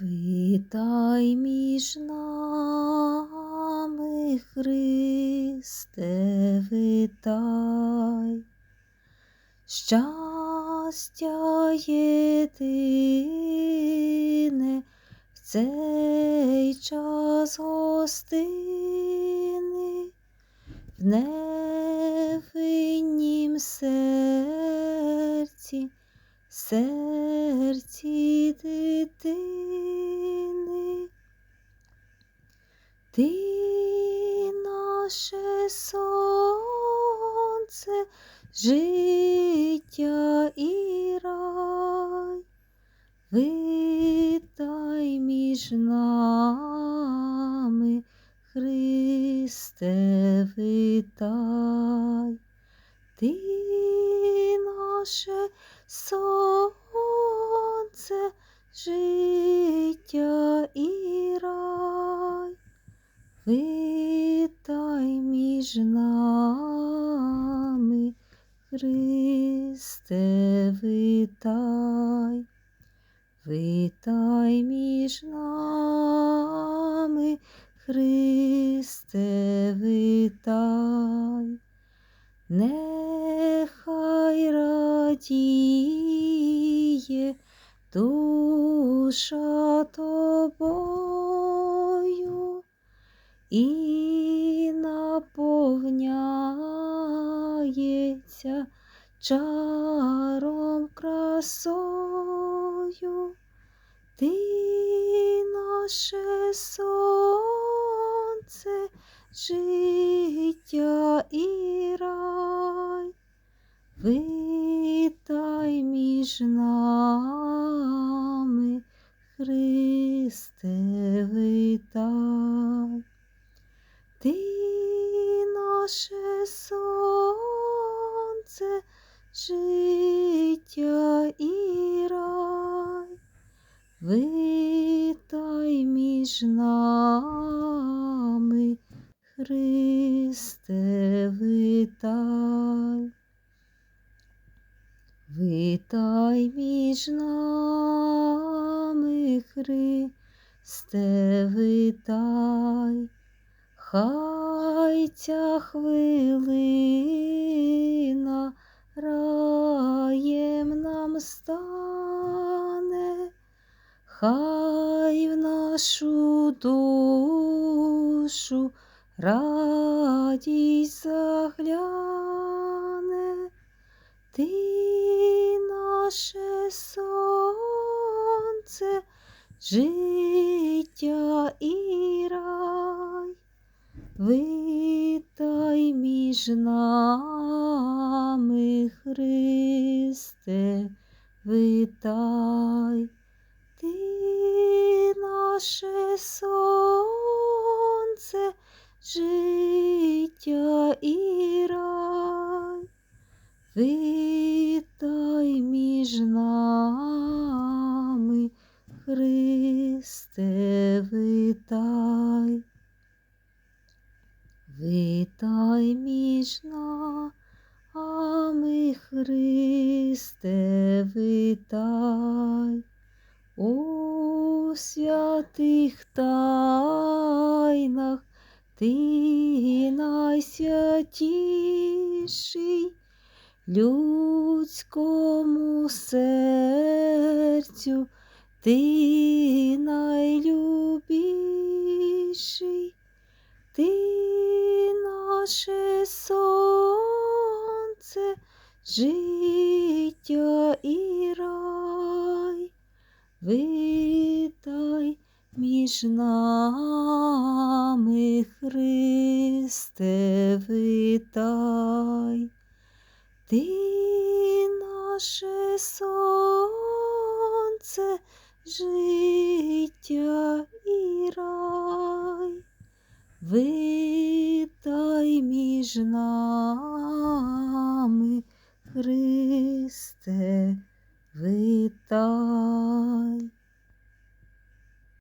Витай між нами, Христе, витай, щастя єдине в цей час гостини, в невиннім серці, серці дитини. Ти наше сонце, життя і рай, витай між нами, Христе, витай, ти наше сонце, життя і рай, витай між нами, Христе, витай, витай між нами, Христе, витай, нехай радіє душа тобою і наповняється чаром красою, ти наше сонце, життя і рай, витай між нами, Христе, витай, ти наше сонце, життя і рай, витай між нами, Христе, витай, витай між нами, Христе, витай, хай ця хвилина раєм нам стане, хай в нашу душу радість загляне, ти наше сонце, життя і рай, витай між нами, Христе, витай, ти наше сонце, життя і рай, витай між нами, Христе, витай, у святих тайнах ти найсвятіший, людському серцю ти найлюбіший, наше сонце, життя і рай, витай між нами, Христе, витай, ти наше сонце, життя і рай, витай між нами, Христе, витай.